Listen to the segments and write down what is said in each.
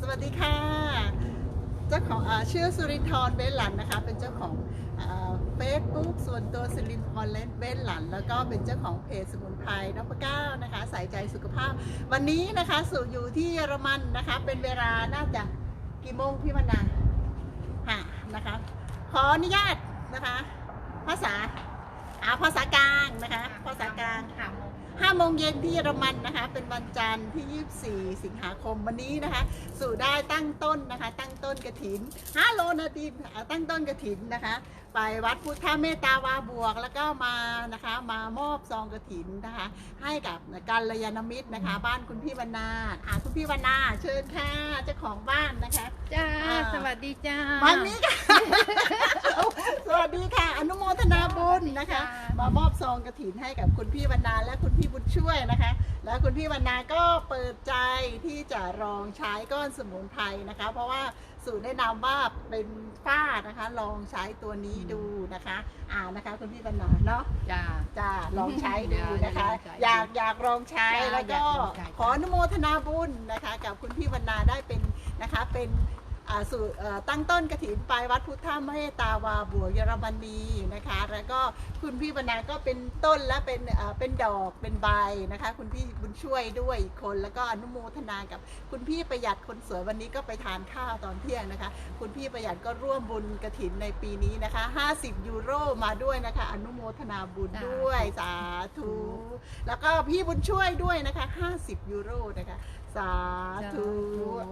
สวัสดีค่ะ เจ้าของอชื่อสุรินทร์เบนหลันนะคะ เป็นเจ้าของเฟซบุ๊กส่วนตัวสุรินทร์เลนเบนหลัน แล้วก็เป็นเจ้าของเพจสมุนไพรนพเก้านะคะใส่ใจสุขภาพ วันนี้นะคะสู่อยู่ที่เยอรมันนะคะ เป็นเวลาน่าจะกี่โมงพี่มนาฮะนะคะ ขออนุญาตนะคะ ภาษาอาภาษากลางนะคะ ภาษากลางหาโมง ห้าโมงเย็นที่เยอรมันนะคะ เป็นวันจันทร์ที่ 24 สิงหาคมวันนี้นะคะ สู่ได้ตั้งต้นนะคะ ตั้งต้นกระถินฮัลโหลนาดีนอ่าตั้งต้นกระถินนะคะ ไปวัดพุทธเมตตาวาบวกแล้วก็มานะคะ มามอบซองกระถินนะคะ ให้กับกัลยาณมิตรนะคะ บ้านคุณพี่วรรณาอ่าคุณพี่วรรณาเชิญค่ะเจ้าของบ้านนะคะจ้าอ่าสวัสดีจ้าวันนี้ค่ะสวัสดีค่ะ อนุโมทนาบุญนะคะ มามอบซองกระถินให้กับคุณพี่วรรณาและคุณพี่บุญช่วยนะคะ แล้วคุณพี่วรรณาก็เปิดใจที่จะลองใช้ก้อนสมุนไพรนะคะ เพราะว่าสูตรแนะนำว่าเป็นฝ้านะคะ ลองใช้ตัวนี้ดูนะคะอ่านะคะ คุณพี่วรรณาเนาะจ้าจะลองใช้ดูนะคะออยากยากอยากลองใช้จ้าแล้วก็อยากลองใช้ขออนุโมทนาบุญนะคะ กับคุณพี่วรรณาได้เป็นนะคะเป็นอ่า สู่เอ่อตั้งต้นกระถินไปวัดพุทธเมตตาวาบัวเยอรมนีนะคะ แล้วก็คุณพี่วรรณาก็เป็นต้นและเป็นเอ่อเป็นดอกเป็นใบนะคะ คุณพี่บุญช่วยด้วยอีกคนแล้วก็อนุโมทนากับคุณพี่ประหยัดคนสวยวันนี้ก็ไปทานข้าวตอนเที่ยงนะคะ คุณพี่ประหยัดก็ร่วมบุญกระถินในปีนี้นะคะ 50 ยูโรมาด้วยนะคะ อนุโมทนาบุญด้วยสาธุแล้วก็พี่บุญช่วยด้วยนะคะ 50 ยูโรนะคะ สาธุ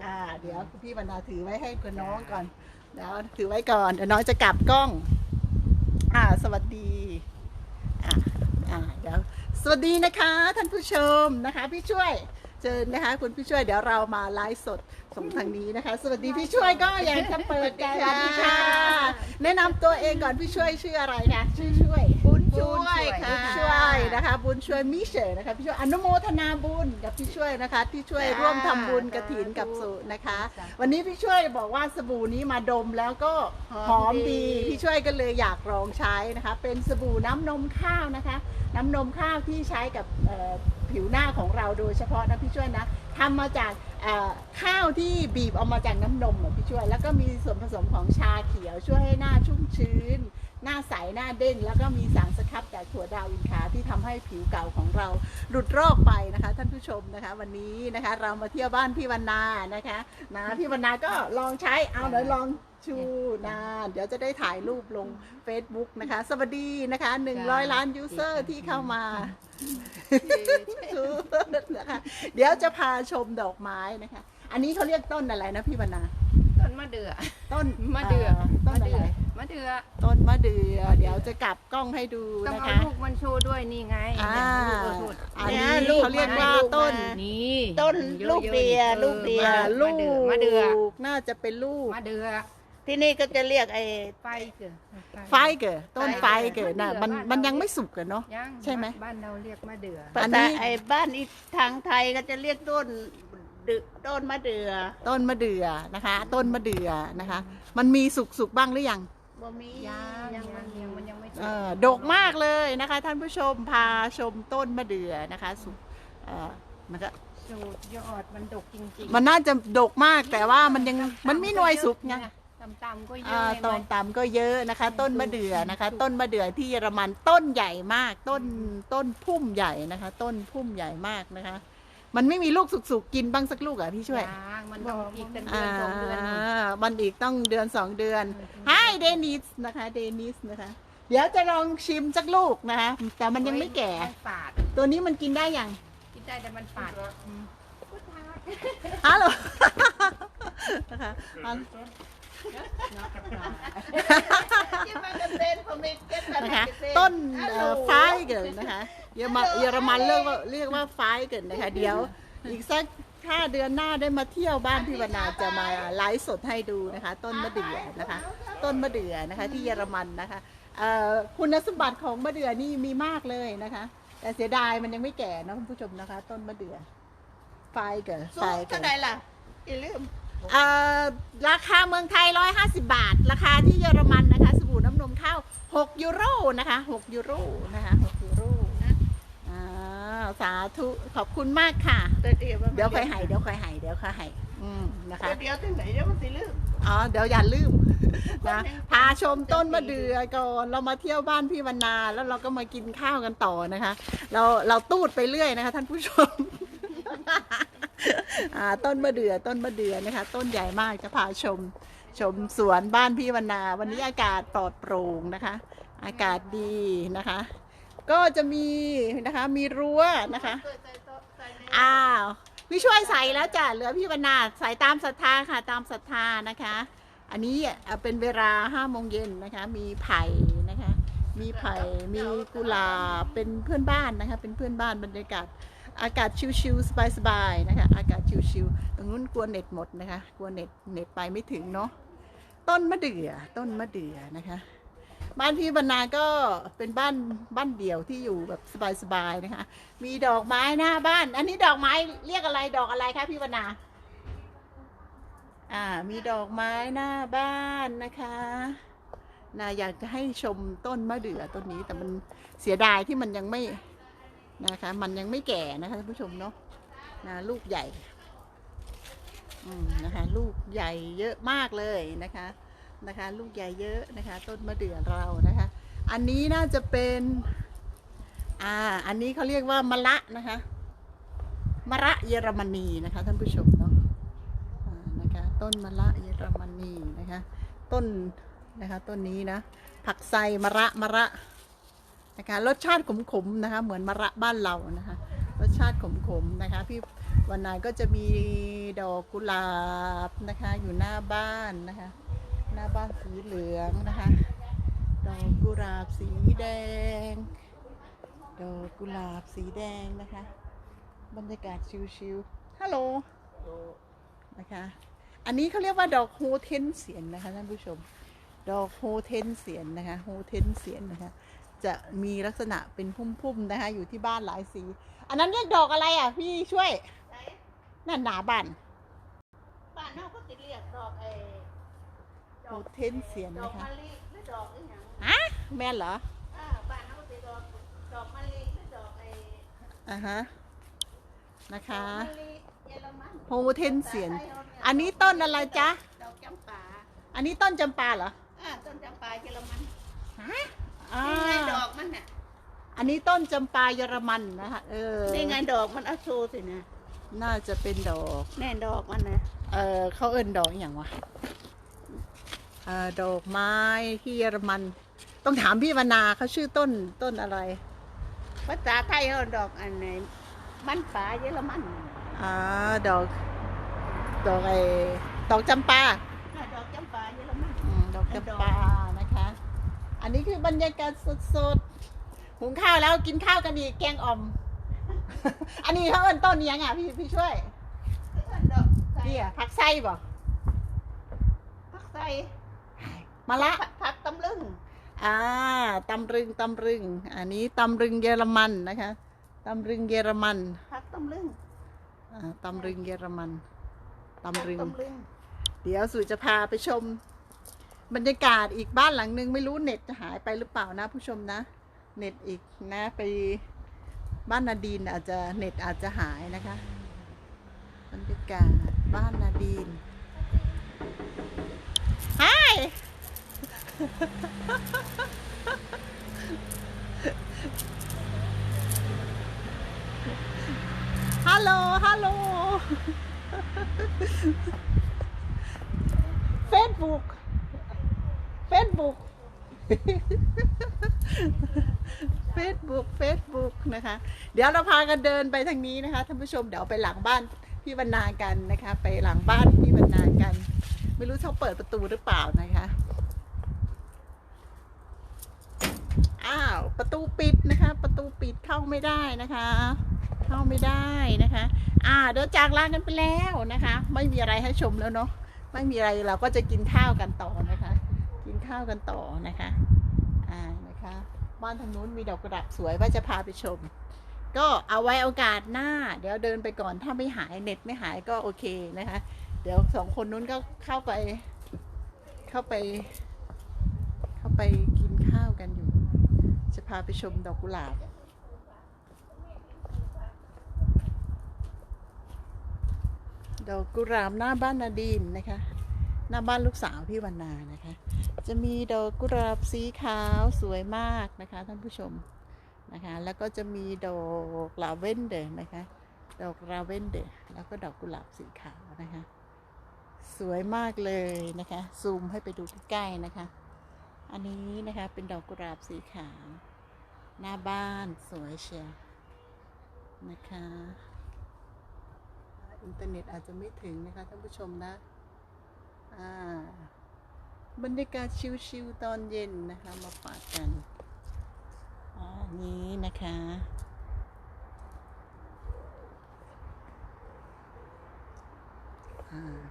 อ่า เดี๋ยวคุณพี่บรรดาถือไว้ให้คุณน้องก่อนเดี๋ยวถือไว้ก่อนเดี๋ยวน้องจะกลับกล้อง อ่า สวัสดีอ่าอ่าเดี๋ยวสวัสดีนะคะ ท่านผู้ชมนะคะ พี่ช่วยเจอนะคะ คุณพี่ช่วยเดี๋ยวเรามาไลฟ์สดส่งทางนี้นะคะ สวัสดีพี่ช่วยก็อยากจะเปิดการสวัสดีค่ะ แนะนำตัวเองก่อนพี่ช่วยชื่ออะไรคะชื่อช่วยบุญ ช่วยค่ะ บุญช่วยนะคะ บุญช่วยมิเชนะคะพี่ช่วยอนุโมทนาบุญกับพี่ช่วยนะคะ ที่ช่วยร่วมทำบุญกระถินกับสุนะคะวันนี้พี่ช่วยบอกว่าสบู่นี้มาดมแล้วก็หอมดีพี่ช่วยก็เลยอยากลองใช้นะคะ เป็นสบู่น้ำนมข้าวนะคะ น้ำนมข้าวที่ใช้กับเอ่อผิวหน้าของเราโดยเฉพาะนะพี่ช่วยนะทำมาจากเอ่อข้าวที่บีบออกมาจากน้ำนมอะพี่ช่วย แล้วก็มีส่วนผสมของชาเขียวช่วยให้หน้าชุ่มชื้น หน้าใสหน้าเด้ง แล้วก็มีสารสครับจากถั่วดาวอินคาที่ทำให้ผิวเก่าของเราหลุดโรคไปนะคะ ท่านผู้ชมนะคะ วันนี้นะคะ เรามาเที่ยวบ้านพี่วรรณานะคะนะพี่วรรณาก็ลองใช้เอาเดี๋ยวลองชูนะเดี๋ยวจะได้ถ่ายรูปลง Facebook นะคะ สวัสดีนะคะ 100 ล้านยูเซอร์ที่เข้ามานะคะเดี๋ยวจะพาชมดอกไม้นะคะ อันนี้เขาเรียกต้นอะไรนะพี่วรรณา ต้นมะเดื่อต้นมะเดื่อต้นมะอะเดื่ไรอมะเดื่อต้นมะเดื่อเดี๋ยวจะกลับกล้องให้ดูต้องนะเอาคะลูกมันโชว์ด้วยนี่ไงอ่าเนี่ยลูกมันโชว์อันนี้เนี่ยลูกเขาเรียกว่ามาต้นนี่ต้นยอะๆลูกเดียออลูกเดียมะลูเดื่กอมะเดื่อน่าจะเป็นลูกมะเดื่อที่นี่ก็จะเรียกไอ้ไฟเกิดไฟเกิดต้นไฟเกิดน่ะมันมันยังไม่สุกกันเนาะยังใช่ไหมบ้านเราเรียกมะเดื่อภาอันนี้ษาไอ้บ้านอีกทางไทยก็จะเรียกต้น ดึต้นมะเดือต้นมะเดื่อนะคะ ต้นมะเดื่อนะคะ มันมีสุกสุกบ้างหรือยัง บ่มียังยังมันยังมันยังไม่สุเออดกมากเลยนะคะ ท่านผู้ชมพาชมต้นมะเดื่อนะคะสุกเออมันก็สูตรยอดมันดกจริงมันน่าจะดกมากแต่ว่ามันยังมันไม่หน่วยสุกไงต่ำๆก็เยอ่าอะตอนต่ำก็เยอะนะคะ ต้นมะเดื่อนะคะ ต้นมะเดื่อที่เยอรมันต้นใหญ่มาก ต้นต้นพุ่มใหญ่นะคะ ต้นพุ่มใหญ่มากนะคะ มันไม่มีลูกสุกๆกินบ้างสักลูกเหรอะพี่ช่วยยังมันต้องอีกเป็นเดือ่าอนสองเดือนนู่นมันอีกต้องเดือนสองเดือน อืมให้เดนิสนะคะเดนิสนะคะ เดี๋ยวจะลองชิมสักลูกนะคะแต่มันยังไม่แก่มันฝาดตัวนี้มันกินได้ยังกินได้แต่มันฝาดอืมฮัลโหลนะคะฮัลโหล นะคะ ต้นเอ่อไฟเกิดนะคะ เยอรมันเยอรมันเรียกว่าเรียกว่าไฟเกิดนะคะ เดี๋ยวอีกสักถ้าเดือนหน้าได้มาเที่ยวบ้านพี่วรรณาจะมาไลฟ์สดให้ดูนะคะ ต้นมะเดื่อนะคะ ต้นมะเดื่อนะคะ ที่เยอรมันนะคะเอ่อคุณสมบัติของมะเดื่อนี่มีมากเลยนะคะ แต่เสียดายมันยังไม่แก่นะคุณผู้ชมนะคะ ต้นมะเดื่อไฟเกิดสูไฟงเกิเท่าดไหร่ล่ะอย่าลืม เอ่อราคาเมืองไทย 150 บาท ราคาที่เยอรมันนะคะ สบู่น้ำนมข้าว 6 ยูโรนะคะ6ยูโรนะคะ6ยูโรอ่าสาธุขอบคุณมากค่ะ แต่เดียวเดี๋ยวค่อยให้เดี๋ยวค่อยให้เดี๋ยวค่อยให้อืมนะคะ แต่เดียวที่ไหนเดี๋ยวมันสิลืม อ๋อเดี๋ยวอย่าลืมนะพาชมต้นมะเดื่อก่อนเรามาเที่ยวบ้านพี่วรรณาแล้วเราก็มากินข้าวกันต่อนะคะ เราเราตูดไปเรื่อยนะคะ ท่านผู้ชมอ่า ต้นมะเดื่อต้นมะเดื่อนะคะ ต้นใหญ่มากจะพาชมชมสวนบ้านพี่วรรณาวันนี้อากาศปลอดโปร่งนะคะ อากาศดีนะคะ ก็จะมีนะคะมีรั้วนะคะอ้าวพี่ช่วยใส่แล้วจ้ะเหลือพี่วรรณาใส่ตามศรัทธาค่ะตามศรัทธานะคะ อันนี้เป็นเวลาห้าโมงเย็นนะคะ มีไผ่นะคะ มีไผ่มีกุหลาบเป็นเพื่อนบ้านนะคะ เป็นเพื่อนบ้านบรรยากาศ อากาศชิวๆสบายๆนะคะ อากาศชิวๆตรงนู้นกลัวเน็ตหมดนะคะ กลัวเน็ตเน็ตไปไม่ถึงเนาะต้นมะเดื่อต้นมะเดื่อนะคะ บ้านพี่บรรณาก็เป็นบ้านบ้านเดี่ยวที่อยู่แบบสบายๆนะคะ มีดอกไม้หน้าบ้าน อันนี้ดอกไม้เรียกอะไรดอกอะไรคะพี่วรรณาอ่ามีดอกไม้หน้าบ้านนะคะนาอยากจะให้ชมต้นมะเดื่อต้นนี้แต่มันเสียดายที่มันยังไม่ นะคะ มันยังไม่แก่นะคะท่านผู้ชมเนาะนะลูกใหญ่อืมนะคะ ลูกใหญ่เยอะมากเลยนะคะนะคะ ลูกใหญ่เยอะนะคะ ต้นมะเดื่อเรานะคะ อันนี้น่าจะเป็นอ่าอันนี้เขาเรียกว่ามะละนะคะมะระเยอรมนีนะคะท่านผู้ชมเนาะนะคะ ต้นมะระเยอรมนีนะคะ ต้นนะคะต้นนี้นะผักไซมะระมะระ นะคะรสชาติขมๆนะคะ เหมือนมะระบ้านเรานะคะ รสชาติขมๆนะคะ พี่วันนายก็จะมีดอกกุหลาบนะคะ อยู่หน้าบ้านนะคะ หน้าบ้านสีเหลืองนะคะ ดอกกุหลาบสีแดง ดอกกุหลาบสีแดงนะคะ บรรยากาศชิวๆฮัลโหลนะคะ อันนี้เขาเรียกว่าดอกโฮเทนเสียนนะคะท่านผู้ชม ดอกโฮเทนเสียนนะคะโฮเทนเสียนนะคะ จะมีลักษณะเป็นพุ่มๆนะคะ อยู่ที่บ้านหลายสี อันนั้นเรียกดอกอะไรอะ พี่ช่วยนั่นหนาบ้านบ้านเราก็ติเรียกดอกไอ้โฮเทนเสียนดอกนะคะมะลิหรือดอกอีหยังฮะแม่นเหรออ่าบ้านเราก็ติดอกดอกมะลิหรือดอกไอ้อ่าฮะนะคะดอกมะลิเยอรมันโฮเทนเสียน อันนี้ต้นอะไรจ๊ะดอกจำปาอันนี้ต้นจำปาเหรออ่าต้นจำปาเยอรมันฮะ อ่านี่ไงดอกมันน่ะอันนี้ต้นจำปาเยอรมันนะคะเออนี่ไงดอกมันเอาโชว์สินะน่าจะเป็นดอก แน่ดอกมันนะเออเขาเอิ้นดอกอหย่างวะเออดอกไม้ที่เยอรมัน ต้องถามพี่วรรณาเขาชื่อต้นต้นอะไรภาษาไทยเขาดอกอันไหนมันป่าเยอรมันอ่าดอก ดอกไอ้ดอกจำปาอ่าดอกจำปาเยอรมัน อืมดอกจำปานะคะ อันนี้คือบรรยากาศสดๆหุงข้าวแล้วกินข้าวกันอีกแกงอ่อม อันนี้เขาเอิ้นต้นนี้ยังอะพี่พี่ช่วยดอกไทยนี่อะผักไส้บ่ผักไทยมะละผักตำลึงอ่าตำรึงตำรึง อันนี้ตำรึงเยอรมันนะคะตำรึงเยอรมันผักตำลึงอ่าตำรึงเยอรมันผักตำรึงตำลึง เดี๋ยวสุจะพาไปชม บรรยากาศอีกบ้านหลังหนึ่งไม่รู้เน็ตจะหายไปหรือเปล่านะผู้ชมนะ เน็ตอีกนะไปบ้านนาดีนอาจจะเน็ตอาจจะหายนะคะ บรรยากาศบ้านนาดีน Hi ฮัลโหล ฮัลโหลเฟซบุ๊ก เฟซบุ๊กเฟซบุ๊กนะคะ เดี๋ยวเราพากันเดินไปทางนี้นะคะท่านผู้ชมเดี๋ยวไปหลังบ้านพี่บรรณากันนะคะ ไปหลังบ้านพี่บรรณากัน ไม่รู้เขาเปิดประตูหรือเปล่านะคะอ้าวประตูปิดนะคะ ประตูปิดเข้าไม่ได้นะคะ เข้าไม่ได้นะคะ อ่าเดี๋ยวจากลากันไปแล้วนะคะ ไม่มีอะไรให้ชมแล้วเนาะไม่มีอะไรเราก็จะกินข้าวกันต่อนะ ข้าวกันต่อนะคะอ่านะคะบ้านทางนู้นมีดอกกระดับสวยว่าจะพาไปชม ก็เอาไว้โอกาสหน้า เดี๋ยวเดินไปก่อนถ้าไม่หายเน็ตไม่หายก็โอเคนะคะ เดี๋ยวสองคนนู้นก็เข้าไป เข้าไป เข้าไปกินข้าวกันอยู่ จะพาไปชมดอกกุหลาบดอกกุหลาบหน้าบ้านนาดีนนะคะ หน้าบ้านลูกสาวพี่วรรณานะคะ จะมีดอกกุหลาบสีขาวสวยมากนะคะ ท่านผู้ชมนะคะ แล้วก็จะมีดอกลาเวนเดอร์นะคะ ดอกลาเวนเดอร์แล้วก็ดอกกุหลาบสีขาวนะคะ สวยมากเลยนะคะ ซูมให้ไปดูใกล้ๆนะคะ อันนี้นะคะเป็นดอกกุหลาบสีขาว หน้าบ้านสวยเชียวนะคะ อินเทอร์เน็ตอาจจะไม่ถึงนะคะท่านผู้ชมนะ บรรยากาศชิวๆตอนเย็นนะคะ มาฝากกันอันนี้นะคะ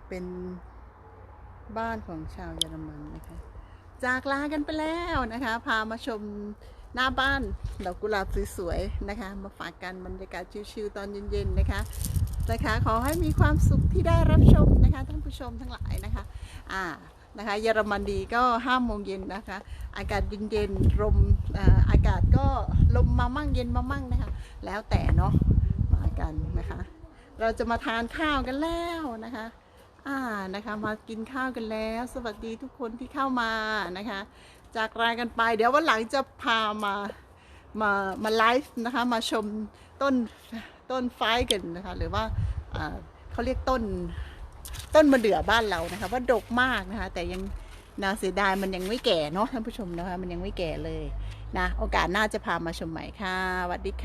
เป็นบ้านของชาวเยอรมันนะคะ จากลากันไปแล้วนะคะ พามาชมหน้าบ้านดอกกุหลาบสวยๆนะคะ มาฝากกันบรรยากาศชิวๆตอนเย็นๆนะคะ นะคะขอให้มีความสุขที่ได้รับชมนะคะท่านผู้ชมทั้งหลายนะคะอ่านะคะเยอรมนีก็ห้าโมงเย็นนะคะ อากาศเย็นๆลมอาอากาศก็ลมมามั่งเย็นมามั่งนะคะ แล้วแต่เนาะมากันนะคะ เราจะมาทานข้าวกันแล้วนะคะอ่านะคะมากินข้าวกันแล้ว สวัสดีทุกคนที่เข้ามานะคะ จากรายกันไป เดี๋ยววันหลังจะพามามามาไลฟ์นะคะ มาชมต้น ต้นไฟกันนะคะ หรือว่าเขาเรียกต้นต้นมะเดื่อบ้านเรานะคะ ว่าดกมากนะคะ แต่ยังนาเสียดายมันยังไม่แก่เนาะท่านผู้ชมนะคะ มันยังไม่แก่เลยนะ โอกาสหน้าจะพามาชมใหม่ค่ะสวัสดีค่ะ